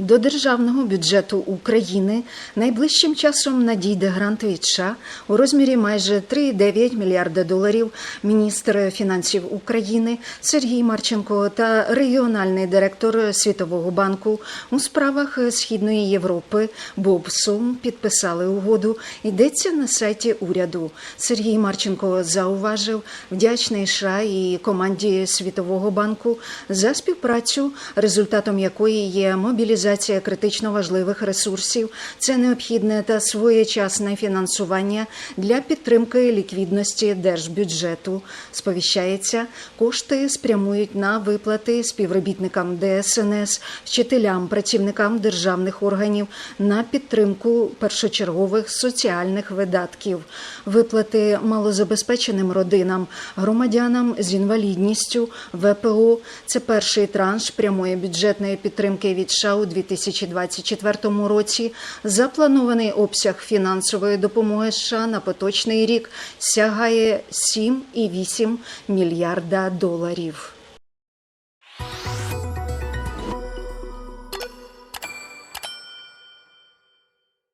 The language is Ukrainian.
До державного бюджету України найближчим часом надійде грант від США у розмірі майже 3,9 мільярда доларів. Міністр фінансів України Сергій Марченко та регіональний директор Світового банку у справах Східної Європи Боб Сум підписали угоду. Йдеться на сайті уряду. Сергій Марченко зауважив вдячний США і команді Світового банку за співпрацю, результатом якої є мобілізація критично важливих ресурсів. Це необхідне та своєчасне фінансування для підтримки ліквідності держбюджету. Сповіщається, кошти спрямують на виплати співробітникам ДСНС, вчителям, працівникам державних органів на підтримку першочергових соціальних видатків, виплати малозабезпеченим родинам, громадянам з інвалідністю, ВПО. Це перший транш прямої бюджетної підтримки від США у 2024 році. Запланований обсяг фінансової допомоги США на поточний рік сягає 7,8 мільярда доларів.